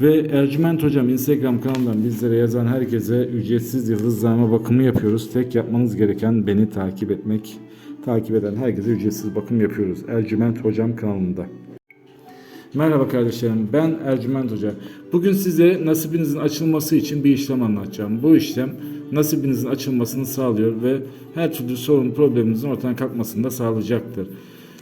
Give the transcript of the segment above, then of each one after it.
Ve Ercüment Hocam Instagram kanalından bizlere yazan herkese ücretsiz yıldızlama bakımı yapıyoruz. Tek yapmanız gereken beni takip etmek. Takip eden herkese ücretsiz bakım yapıyoruz. Ercüment Hocam kanalında. Merhaba kardeşlerim ben Ercüment Hoca. Bugün size nasibinizin açılması için bir işlem anlatacağım. Bu işlem nasibinizin açılmasını sağlıyor ve her türlü sorun probleminizin ortadan kalkmasını da sağlayacaktır.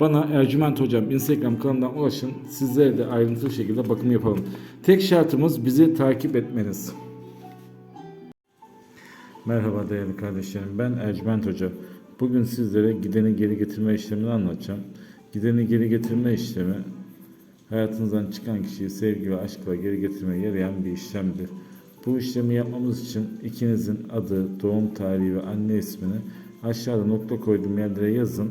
bana Ercüment Hocam Instagram kanalından ulaşın. Sizlere de ayrıntılı şekilde bakım yapalım. Tek şartımız bizi takip etmeniz. Merhaba değerli kardeşlerim. Ben Ercüment Hoca. Bugün sizlere gideni geri getirme işlemini anlatacağım. Gideni geri getirme işlemi hayatınızdan çıkan kişiyi sevgi ve aşkla geri getirmeye yarayan bir işlemdir. Bu işlemi yapmamız için ikinizin adı, doğum tarihi ve anne ismini aşağıda nokta koyduğum yerlere yazın